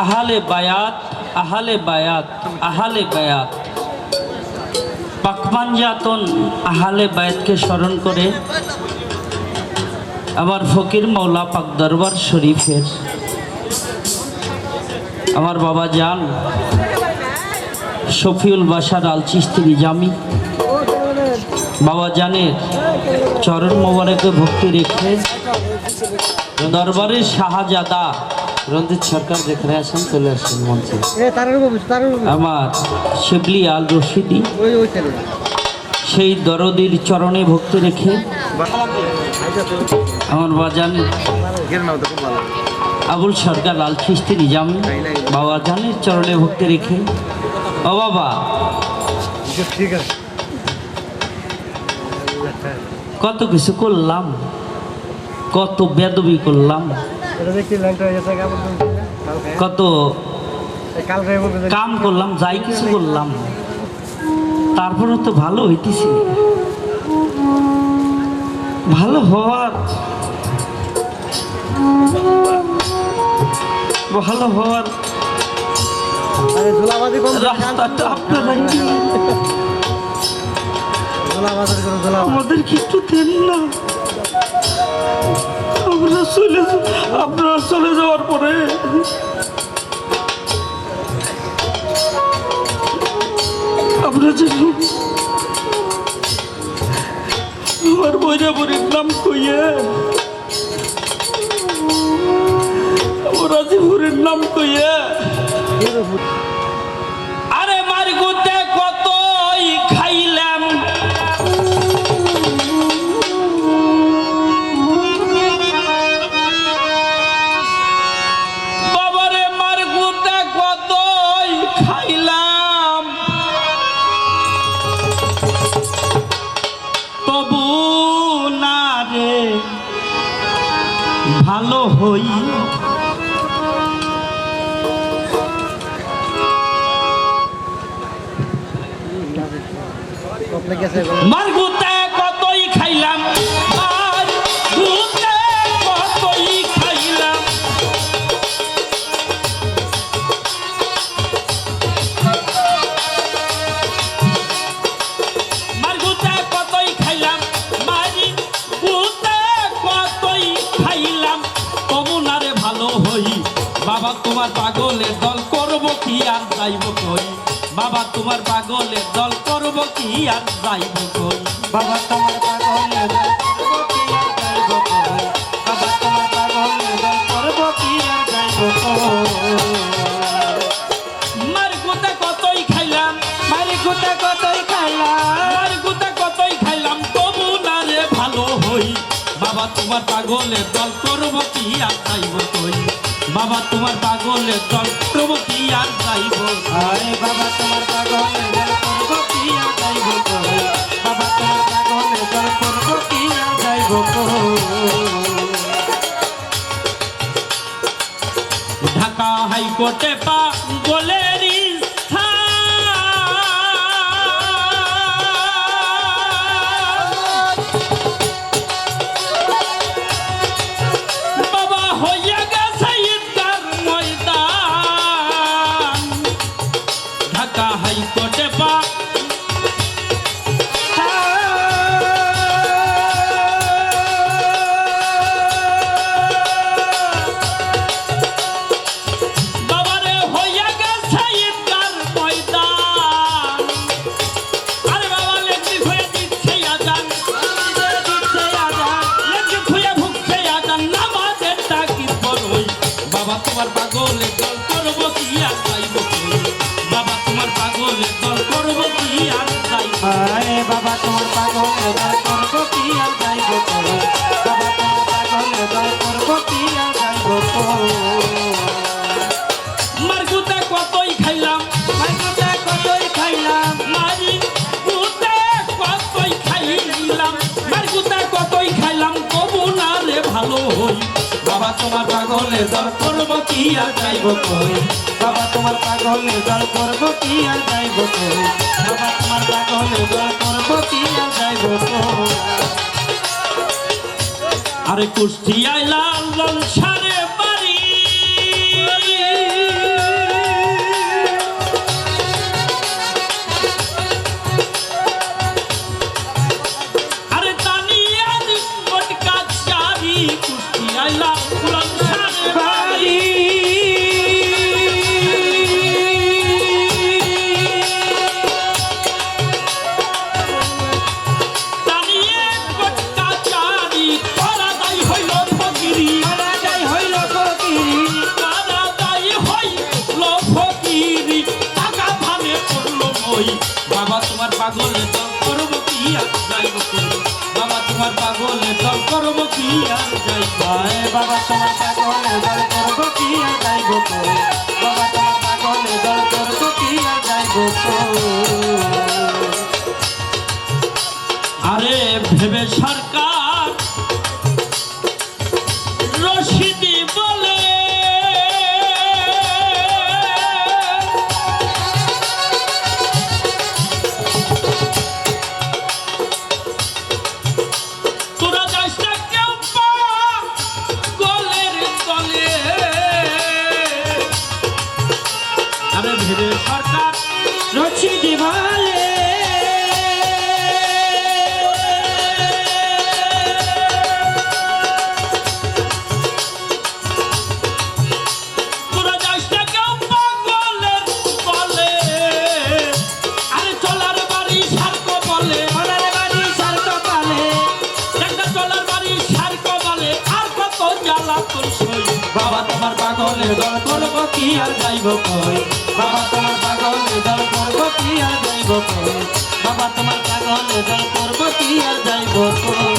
আহালে বায়াত আহালে বায়াত আহালে বায়াত। পাকমানজাতন আহালে বায়াতকে স্মরণ করে আমার ফকির মৌলা পাক দরবার শরীফের আমার বাবা যান শফিউল বাসার আল চিস্তি নিজামি বাবা জানের চরণ মোবারকে ভক্তি রেখে দরবারের শাহজাদা রঞ্জিত সরকার যেখানে আসেন চলে আসেন মঞ্চে। আমার শিবলি আল রশিদি। সেই দরদির চরণে ভক্তি রেখে আমার বাজান আবুল সরকার লাল খিস্তি নিজামি বাবা জানের চরণে ভক্তি রেখে ও বাবা। ঠিক আছে কত কিছু করলাম কত বেদবি করলাম। কত? কাম করলাম যাই কিছু করলাম। তারপরে তো ভালো হইতেছি। ভালো হওয়ার ভালো হওয়ার রাস্তাটা আপনারা আমাদের একটু দেন না? আমরা চলে আপনারা চলে যাওয়ার পরে আমরা যেন আমার বইরা বইয়ের নাম কইয়ে আমার রাজিপুরের নাম কইয়ে খাইলাম তবু না রে ভালো হই। কপলে হই বাবা, তোমার পাগলের দল করব কি আর যাইব কই? বাবা, তোমার পাগলের দল করব কি আর যাইব কই? বাবা, তোমার পাগলে আর যাইবো মার গুতে কতই খাইলাম, মারি গুতে কতই খাইলাম, মার গুতে কতই খাইলাম, তবু না ভালো হই। বাবা, তোমার পাগলের দল করব কি আর যাইব কই? বাবা, তোমার পাগলের দল কি আর যাইব আরে বাবা, তোমার করব কি আর যাইব বাবা, তোমার করব কি আর যাইব ঢাকা হাইকোর্টে পা গোলের তোমার পাগলে দল করব কি আর কই? বাবা তোমার পাগলে দল করব কি আর আরে বাবা, তোমার পাগলে করব কি বাবা তোমার পাগলে দর করব কি আর যাইব কই? বাবা, তোমার পাগলে জল করব কি আর যাইবো বাবা, তোমার পাগলে জল করব কি আর যাইবো আরে কুষ্টিয়ায় লাল লাল সারে বাবা তোমার পাগলে দল করব কি আর যাইব বাবা তোমার পাগলে দল করব কি আর যাইব আরে ভেবে সরকার তোমার পাগলে দল করব কি আর যাইব কই? বাবা তোমার পাগলের দল করব কি আর যাইব কই? বাবা তোমার পাগলের দল করব কি আর যাইব কই?